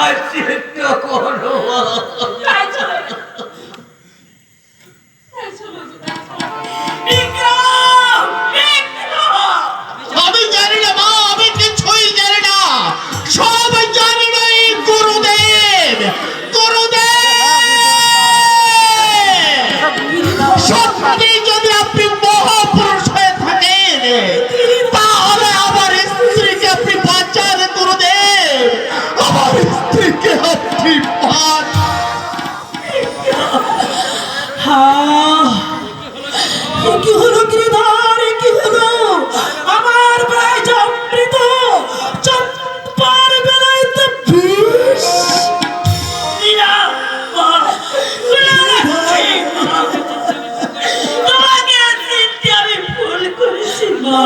走ったこの。মা।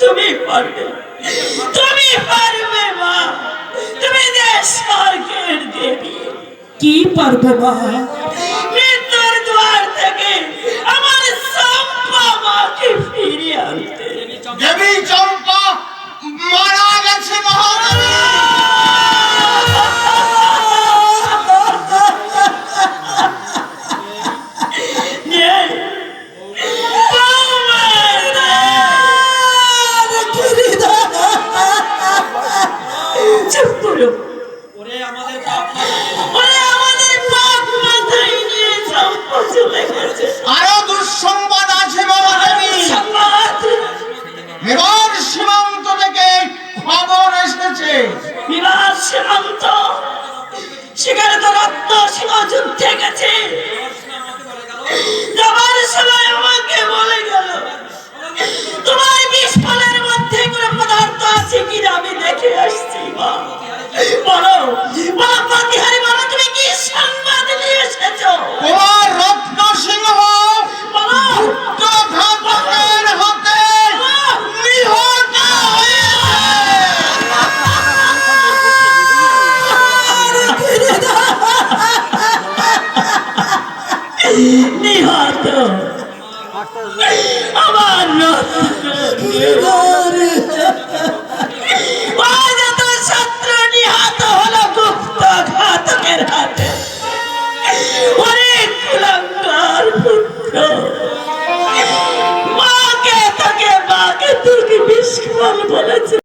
তুমি পারবে তুমি পারবে মা। তুমি দেশ স্বর্গের দেবী। কি পারব মা? মৃত্যুর দ্বার থেকে আমার সম্পা মাকে ফিরিয়ে আনতে। দেবী চম্পা